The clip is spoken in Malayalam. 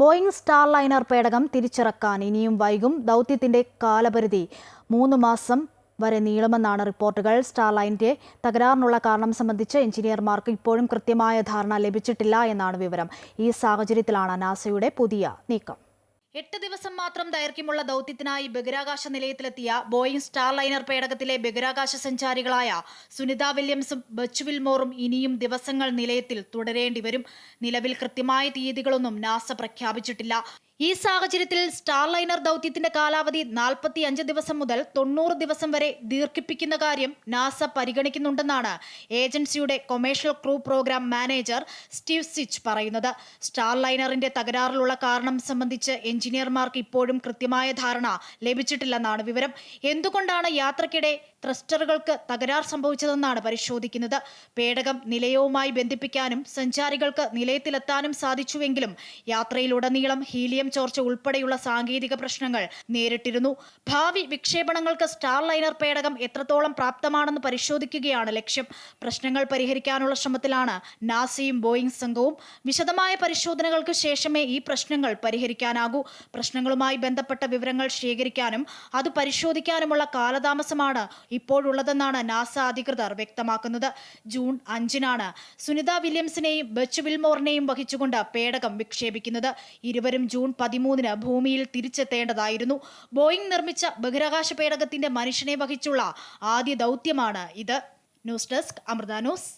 ബോയിങ് സ്റ്റാർ ലൈനർ പേടകം തിരിച്ചിറക്കാൻ ഇനിയും വൈകും ദൗത്യത്തിന്റെ കാലപരിധി. മൂന്ന് മാസം വരെ നീളുമെന്നാണ് റിപ്പോർട്ടുകൾ. സ്റ്റാർലൈനിന്റെ തകരാറിനുള്ള കാരണം സംബന്ധിച്ച് എഞ്ചിനീയർമാർക്ക് ഇപ്പോഴും കൃത്യമായ ധാരണ ലഭിച്ചിട്ടില്ല എന്നാണ് വിവരം. ഈ സാഹചര്യത്തിലാണ് നാസയുടെ പുതിയ നീക്കം. എട്ട് ദിവസം മാത്രം ദൈർഘ്യമുള്ള ദൗത്യത്തിനായി ബഹിരാകാശ നിലയത്തിലെത്തിയ ബോയിംഗ് സ്റ്റാർ ലൈനർ പേടകത്തിലെ ബഹിരാകാശ സഞ്ചാരികളായ സുനിത വില്യംസും ബച്ച് മോറും ഇനിയും ദിവസങ്ങൾ നിലയത്തിൽ തുടരേണ്ടി വരും. നിലവിൽ കൃത്യമായ തീയതികളൊന്നും നാസ പ്രഖ്യാപിച്ചിട്ടില്ല. ഈ സാഹചര്യത്തിൽ സ്റ്റാർ ലൈനർ ദൗത്യത്തിന്റെ കാലാവധി നാൽപ്പത്തി അഞ്ച് ദിവസം മുതൽ തൊണ്ണൂറ് ദിവസം വരെ ദീർഘിപ്പിക്കുന്ന കാര്യം നാസ പരിഗണിക്കുന്നുണ്ടെന്നാണ് ഏജൻസിയുടെ commercial crew program manager Steve സിച്ച് പറയുന്നത്. സ്റ്റാർ ലൈനറിന്റെ തകരാറിലുള്ള കാരണം സംബന്ധിച്ച് എഞ്ചിനീയർമാർക്ക് ഇപ്പോഴും കൃത്യമായ ധാരണ ലഭിച്ചിട്ടില്ലെന്നാണ് വിവരം. എന്തുകൊണ്ടാണ് യാത്രക്കിടെ ത്രസ്റ്ററുകൾക്ക് തകരാർ സംഭവിച്ചതെന്നാണ് പരിശോധിക്കുന്നത്. പേടകം നിലയവുമായി ബന്ധിപ്പിക്കാനും സഞ്ചാരികൾക്ക് നിലയത്തിലെത്താനും സാധിച്ചുവെങ്കിലും യാത്രയിലുടനീളം ഹീലിയം ചോർച്ച ഉൾപ്പെടെയുള്ള സാങ്കേതിക പ്രശ്നങ്ങൾ നേരിട്ടിരുന്നു. ഭാവി വിക്ഷേപണങ്ങൾക്ക് സ്റ്റാർ ലൈനർ പേടകം എത്രത്തോളം പ്രാപ്തമാണെന്ന് പരിശോധിക്കുകയാണ് ലക്ഷ്യം. പ്രശ്നങ്ങൾ പരിഹരിക്കാനുള്ള ശ്രമത്തിലാണ് നാസയും ബോയിങ് സംഘവും. വിശദമായ പരിശോധനകൾക്ക് ശേഷമേ ഈ പ്രശ്നങ്ങൾ പരിഹരിക്കാനാകൂ. പ്രശ്നങ്ങളുമായി ബന്ധപ്പെട്ട വിവരങ്ങൾ ശേഖരിക്കാനും അത് പരിശോധിക്കാനുമുള്ള കാലതാമസമാണ് ഇപ്പോഴുള്ളതെന്നാണ് നാസ അധികൃതർ വ്യക്തമാക്കുന്നത്. ജൂൺ അഞ്ചിനാണ് സുനിത വില്യംസിനെയും ബച്ച് വിൽമോറിനെയും വഹിച്ചുകൊണ്ട് പേടകം വിക്ഷേപിക്കുന്നത്. ഇരുവരും ജൂൺ പതിമൂന്നിന് ഭൂമിയിൽ തിരിച്ചെത്തേണ്ടതായിരുന്നു. ബോയിംഗ് നിർമ്മിച്ച ബഹിരാകാശ പേടകത്തിന്റെ മനുഷ്യനെ വഹിച്ചുള്ള ആദ്യ ദൗത്യമാണ് ഇത്. News desk Amrita News.